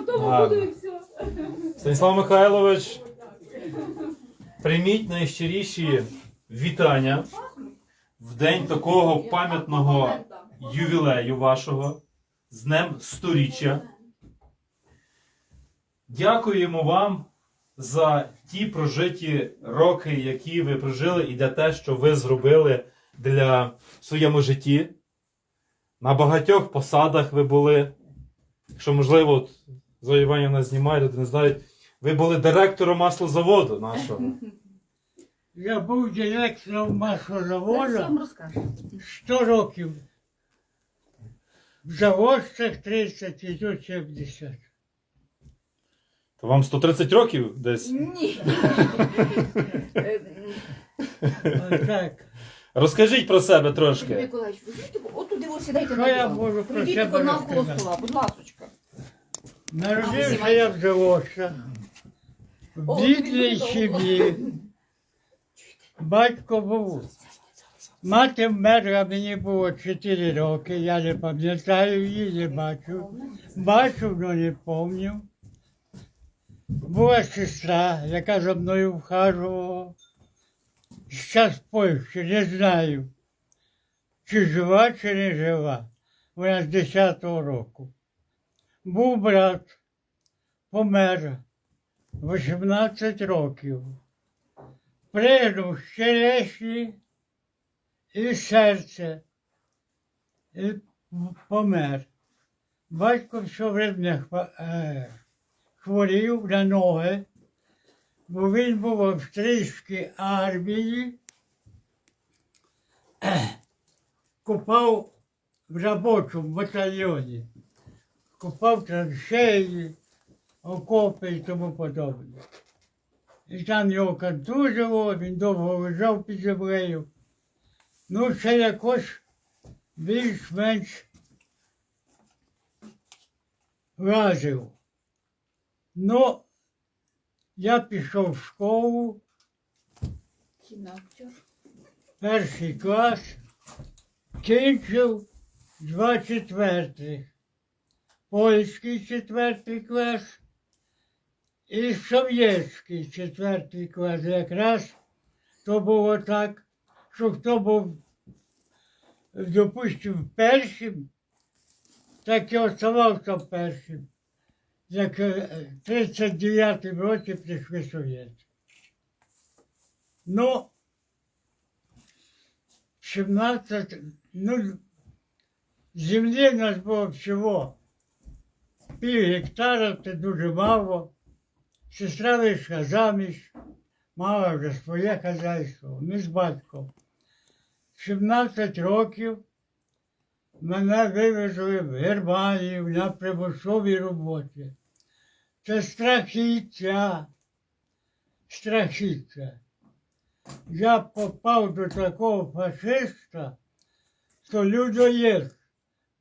в тому буду і все. Станіслав Михайлович, прийміть найщиріші вітання в день такого пам'ятного ювілею вашого з Днем сторіччя. Дякуємо вам за ті прожиті роки, які ви прожили, і для те, що ви зробили для в своєму житті. На багатьох посадах ви були. Якщо, можливо, Зоя Іванівна знімає, люди не знають. Ви були директором маслозаводу нашого. Я був директором маслозаводу вам розкажу. 100 років. В заводцях 30 і тут 70. То вам 130 років десь. Ні. Е, Отак. Розкажіть про себе трошки. Миколаївич, візьміть, от туди ось сідайте Що я диван. можу про Прийдіть себе навколо розказати? стола, будь ласочка. Народився я в заводцях. В бідній сім'ї. Батько був. Мати вмерла, мені було 4 роки, я не пам'ятаю її, не бачу. Бачу, але не пам'ятаю. Була сестра, яка за мною вхажувала. Зараз в Польщі, не знаю, чи жива, чи не жива. Вона з 10-го року. Був брат, помер 18 років. Пригнув з черешні і серце. І помер. Батько все время е, хворів на ноги, бо він був в австрійській армії, купав в робочому батальйоні, купав траншеї, окопи і тому подобне. І там його контузило, він довго лежав під землею. Ну, ще якось більш-менш вразив. Ну, я пішов в школу, перший клас, кінчив два четвертих. Польський четвертий клас і совєтський четвертий клас. Якраз то було так, що хто був, допустим, першим, так і оставався першим. Як е, в 39-му році прийшли совєти. Ну, 17, ну, землі в нас було всього пів гектара, це дуже мало. Сестра вийшла заміж, мала вже своє хазяйство, ми з батьком. 17 років мене вивезли в Германію на примусовій роботі. Це страхіття, страхіття. Я попав до такого фашиста, що людоєд,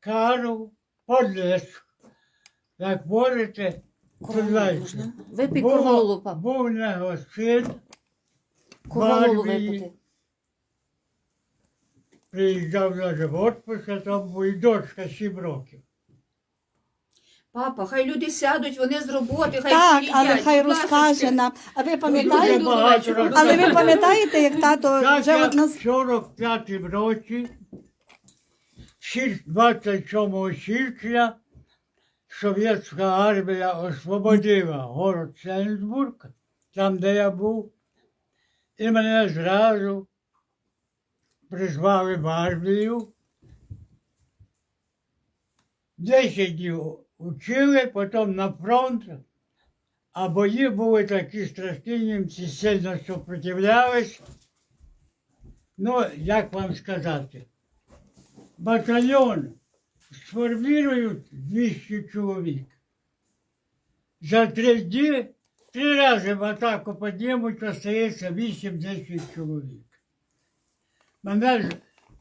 Карл Подлеск. Як можете, Короволу можна? Випий Був- пап. Був у нього син, Короволу Барбі. випити. приїжджав на відпуск, а там і дочка 7 років. Папа, хай люди сядуть, вони з роботи, хай Так, приїдять, але хай будь розкаже нам. А ви Дуже пам'ятаєте? багато Але ви пам'ятаєте, як тато Так вже нас в 45 році, шість- 27 січня, совєтська армія освободила город Сенсбург, там, де я був, і мене зразу призвали в армію. Десять днів учили, потім на фронт, а бої були такі страшні, німці сильно супротивлялись. Ну, як вам сказати, батальйон сформірують 200 чоловік. За три дні три рази в атаку піднімуть, остається 8-10 чоловік. Мене ж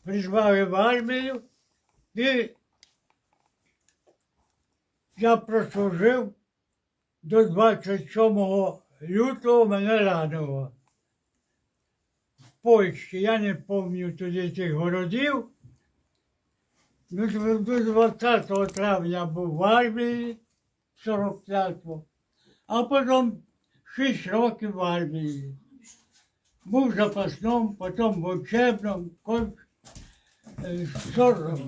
призвали в армію, і я прослужив до 27 лютого мене ранило. В Польщі, я не пам'ятаю тоді тих городів. Ну, до 20 травня був в армії, 45-му, а потім 6 років в армії. Був в запасному, потім в учебному. Кон- е, 40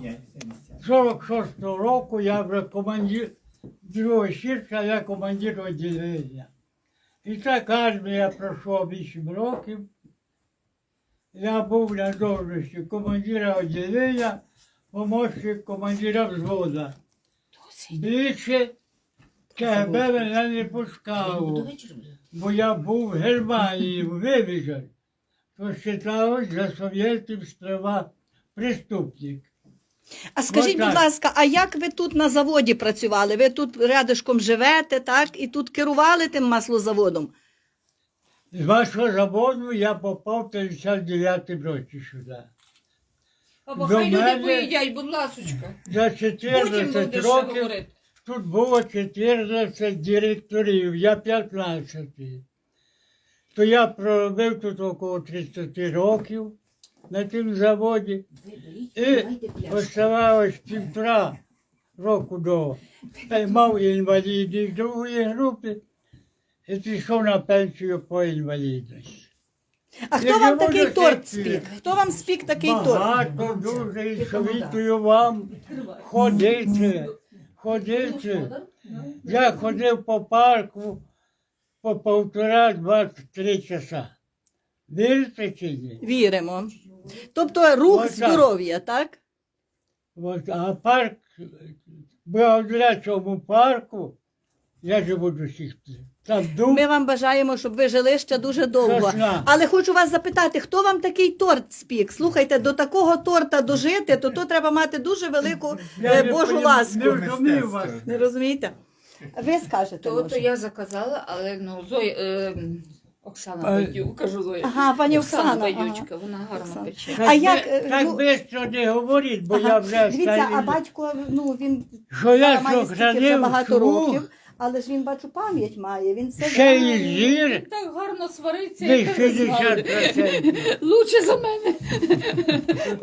46-го року я вже командир другого сірка, я командир відділення. І так армія пройшла 8 років. Я був на должності командира відділення, помощник командира взвода. Більше КГБ мене не пускало, бо я був в Германії вивезен, то вважалось за совєтів справа преступник. А скажіть, Ну, будь ласка, а як ви тут на заводі працювали? Ви тут рядышком живете, так? І тут керували тим маслозаводом? З вашого заводу я попав в 59 році сюди. Або До хай люди мене- поїдять, будь ласочка. За Потім 14 будеш років говорити. тут було 14 директорів, я 15. То я проробив тут около 30 років на тім заводі. І оставалось півтора року до мав інвалідність другої групи і пішов на пенсію по інвалідності. А хто Я вам не такий можу торт сидіти. спік? Хто вам спік такий торт? Багато дуже і совітую вам ходити, ходити. Я ходив по парку по півтора-два-три часа. Вірите чи ні? Віримо. Тобто рух Отак. здоров'я, так? От, а парк, благодаря цьому парку, я живу до сих пір. Ми вам бажаємо, щоб ви жили ще дуже довго. Але хочу вас запитати, хто вам такий торт спік? Слухайте, до такого торта дожити, то то треба мати дуже велику я е, не Божу понім- ласку. Не розумію вас. Не розумієте? Ви скажете. То, то може. я заказала, але ну, Зоя, е, Оксана А- Байдюк, кажу Зоя. Ага, пані Оксана Оксана. Байдючка, вона гарно Оксана. пече. А як, е, Так ну- швидко не говоріть, бо я вже Дивіться, а старий. батько, ну він Що я має стільки вже сохранив багато років, але ж він бачу пам'ять має. Він все ще й знає. Він Так гарно свариться, не як ви знали. 60%. Лучше за мене.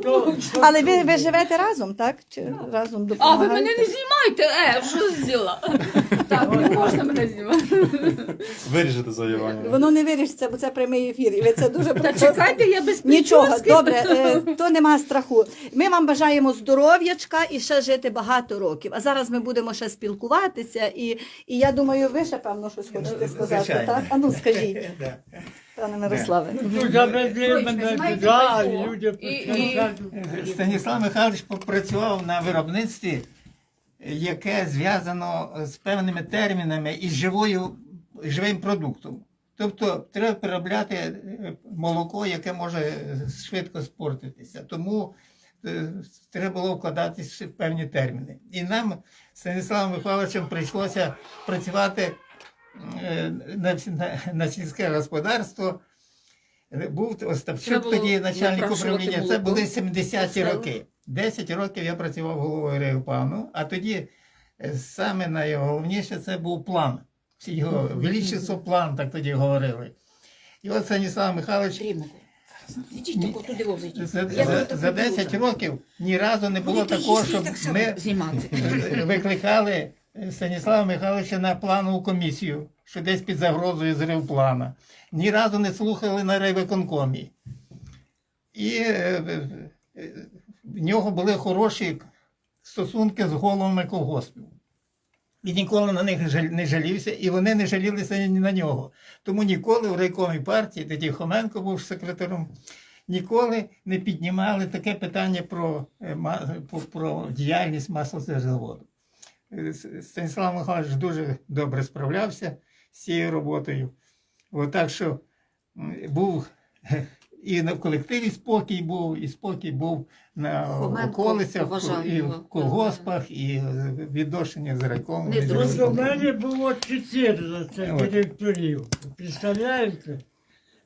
То- Але ви, ви живете разом, так? Чи разом А ви допомагаєте? мене не знімайте, е, що зробила? Так, не можна мене знімати. Виріжете завоювання. Воно не вирішиться, бо це прямий ефір, і ви це дуже Та чекайте, я без Нічого, прически. добре, е, то нема страху. Ми вам бажаємо здоров'ячка і ще жити багато років. А зараз ми будемо ще спілкуватися, і, і я думаю, ви ще певно щось хочете сказати, Звичайно. так? А ну скажіть, пане Мирославе. Ну, завезли мене туди, а люди і- і- почали. Станіслав Михайлович попрацював на виробництві, яке зв'язано з певними термінами і з живою, живим продуктом. Тобто треба переробляти е, молоко, яке може швидко спортитися. Тому е, треба було вкладатися в певні терміни. І нам Станіславом Михайловичем прийшлося працювати е, на, на, на сільське господарство. Е, Був Остапчук тоді начальник управління. Це були 70-ті роки. 10 років я працював головою регіоплану, а тоді е, саме найголовніше це був план. Всі його величество план, так тоді говорили. І от Станіслав Михайлович за, за, за 10 років ні разу не було такого, щоб ми знімати. е, викликали Станіслава Михайловича на планову комісію, що десь під загрозою зрив плана. Ні разу не слухали на райвиконкомі. І е, в нього були хороші стосунки з головами колгоспів. Він ніколи на них не жалівся, і вони не жалілися ні на нього. Тому ніколи в райкомі партії, тоді Хоменко був секретарем, ніколи не піднімали таке питання про, е, про, діяльність маслозаводу. Е, Станіслав Михайлович дуже добре справлявся з цією роботою. От так що був е, і на в колективі спокій був, і спокій був на Хоменко околицях, і його. в колгоспах, і відношення з райкомом. Не. До виконкомом. мене було 14 директорів. Представляєте?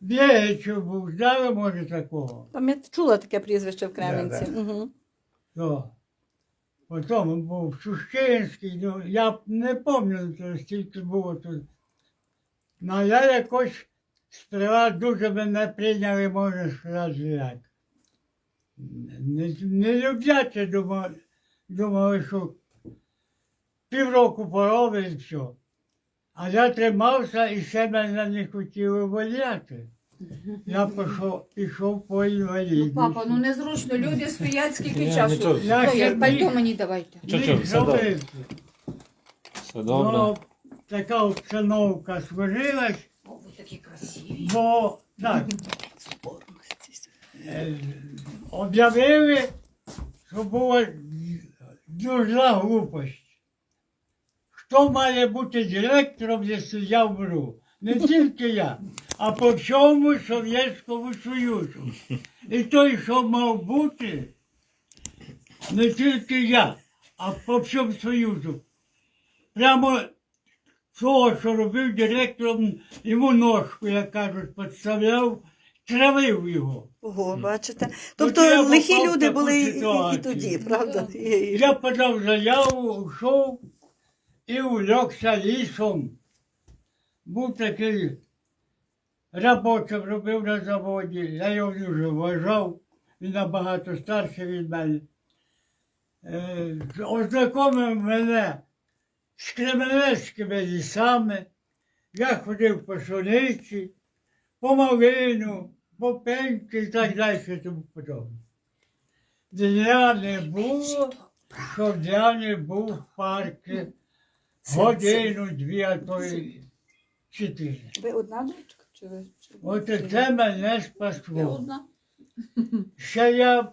Бєгачів був, знали, може, такого? Пам'ят- чула таке прізвище в Кременці. Да, Угу. То. Потім був Шушкинський, ну, я не пам'ятаю, скільки було тут. Ну, я якось сперва дуже мене прийняли, можна сказати, як. Не, не любляче думали, думали, що півроку поробив і все. А я тримався і ще мене не хотіли воляти. Я пішов, пішов по Ну, папа, ну незручно, люди стоять скільки Ні, часу. нічого. Я Ой, ще як пальто мені давайте. Чо, чо, все добре. Все добре. Ну, така обстановка сложилась, такі красиві. бо так, е, об'явили, що була дуже глупость. Хто має бути директором, якщо я вмру? Не тільки я, а по всьому Совєтському Союзу. І той, що мав бути, не тільки я, а по всьому Союзу. Прямо того, що робив директором, йому ножку, як кажуть, підставляв, травив його. Ого, бачите. Тобто я лихі попав в люди таку були і, і ситуацію. тоді, правда? І- і- Я подав заяву, йшов і улегся лісом. Був такий робочим, робив на заводі. Я його дуже вважав, він набагато старший від мене. Е, ознакомив мене з кременецькими лісами. Я ходив по Сониці, по Малину, по Пеньки і так далі тому подобне. Дня не було, щоб я не був в парку годину, дві, а то й чотири. Ви одна дочка? Чи ви? От це мене спасло. Ще я,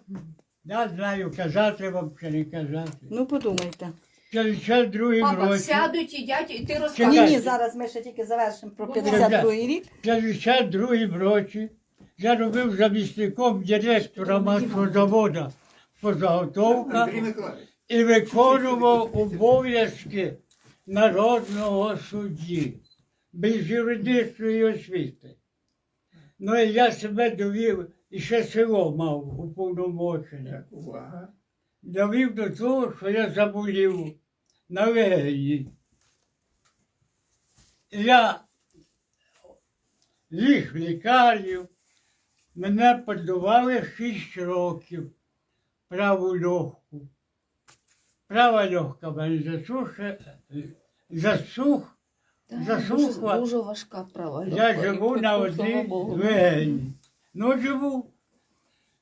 я знаю, казати вам чи не казати. Ну подумайте. В 52 Папа, році, сядуть, їдять, і ти Ні, розкажеш. ні, зараз ми ще тільки завершимо про Ну, 52-й рік. в 52 році я робив замісником директора масового заводу по заготовках. і виконував обов'язки народного судді без юридичної освіти. Ну і я себе довів, і ще село мав у повномочення. Увага. Довів до того, що я заболів на легені. І Я ліг в лікарню, мене подували 6 років праву легку. Права в мене засуше, засух, засухла. Дуже важка права. Я живу на одній легені. Ну, живу.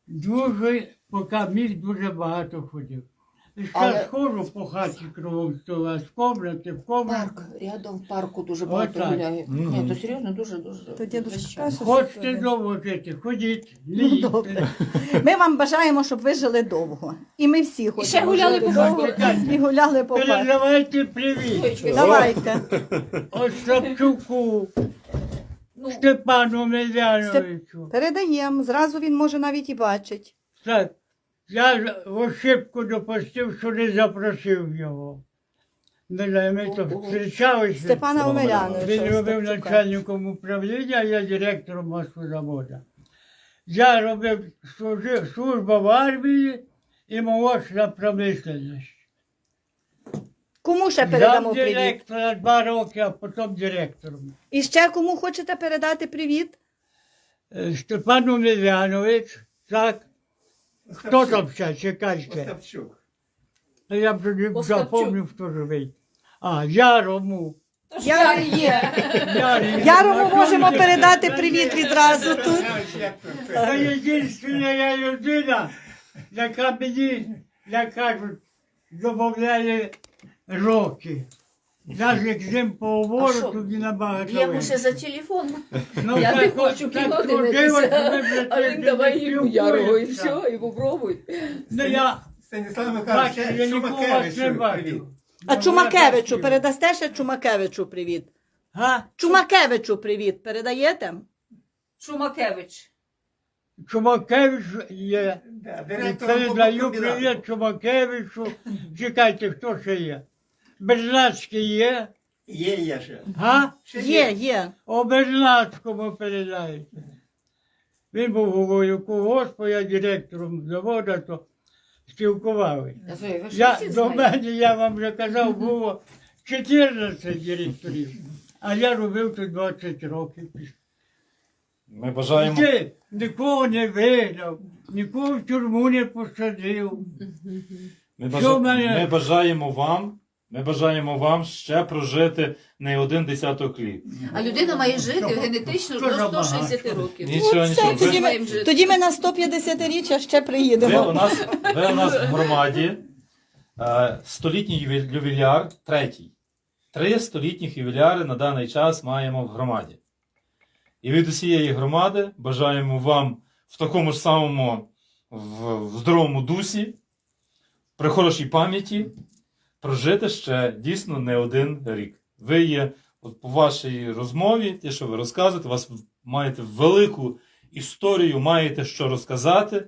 Дуже, поки міг, дуже багато ходив. І Але- зараз ходжу по хаті кругом з комнати в комнату. Парк, рядом в парку дуже Отак. багато гуляє. Мгм. Ні, то серйозно, дуже, дуже. То дідусь каже, що Хочете довго жити, ходіть, Ну, добре. Ми вам бажаємо, щоб ви жили довго. І ми всі хочемо. ще гуляли жити по довго парку. І гуляли по парку. Передавайте привіт. Давайте. Остапчуку, Ну, Степану Медяновичу. Передаємо. Зразу він може навіть і бачить. Так, я в ошибку допустив, що не запросив його. Не ми то зустрічалися. Степана Омеляновича. Він робив начальником управління, а я директором маслозаводу. Я робив служив, служба в армії і молочна промисленність. Кому ще передамо Зам привіт? директора два роки, а потім директором. І ще кому хочете передати привіт? Е, Степан Омелянович, так. Хто там ще? Чекайте. Остапчук. Та я вже не Остапчук. запомнив, хто живий. А, Ярому. Я я є. Ярі. Ярому можемо передати привіт відразу тут. Це єдинственна я людина, яка мені, як кажуть, додає роки. Навіть як з ним А поговорю, що? то набагато. Легше. ще за телефон. Ну, Я не так хочу так ми він давай не йому ярого і все, і попробуй. Ну я Станіслав Михайлович, бачу, я нікого вас не бачу. А Чумакевичу передасте ще Чумакевичу привіт. Га? Чумакевичу привіт передаєте? Шумакевич. Чумакевич є. Да, І директор передаю привіт Чумакевичу. Чекайте, хто ще є? Бернацький є. Є, є ще. Га? Є, є. О Бернацькому передаєте. Він був головою колгоспу, я директором заводу, то спілкували. Я знаю, ви ж Я, всі до знаєте. мене, я вам вже казав, було 14 директорів, а я робив тут 20 років. Ми бажаємо. Ти нікого не вигнав, нікого в тюрму не посадив. Ми, Що бажа... в мене? ми бажаємо вам Ми бажаємо вам ще прожити не один десяток літ. А людина має жити генетично до 160 років. Нічого, нічого. тоді Ви, ми, тоді ми на 150-річчя ще ви, у приїдемо. нас, ви у нас в громаді е, столітній юві- ювіляр, третій. Три столітніх ювіляри на даний час маємо в громаді. І від усієї громади бажаємо вам в такому ж самому в, в здоровому дусі, при хорошій пам'яті прожити ще дійсно не один рік. Ви є, от по вашій розмові, те, що ви розказуєте, у вас маєте велику історію, маєте що розказати.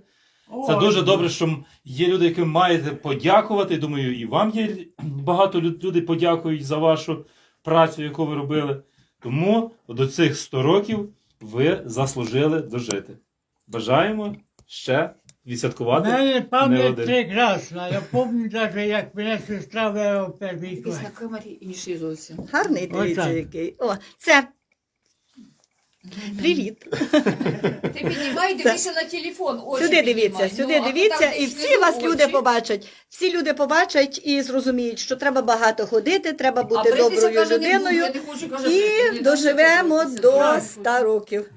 Це Ой, дуже добре, що є люди, яким маєте подякувати. Думаю, і вам є багато людей подякують за вашу працю, яку ви робили. Тому до цих 100 років ви заслужили дожити. Бажаємо ще відсвяткувати. мене пам'ять один. прекрасна. Я пам'ятаю, навіть як мене сестра вела в перший клас. камері інший зовсім. Гарний дивіться Отак. який. О, це привіт. Ти піднімай, дивися на телефон. Очі Сюди піднімай. дивіться, Ну, сюди а дивіться, там і всі вас люди очі. побачать. Всі люди побачать і зрозуміють, що треба багато ходити, треба бути бритися, доброю каже, не буду, людиною я не хочу, каже, і не доживемо хочу до бритися. 100 років.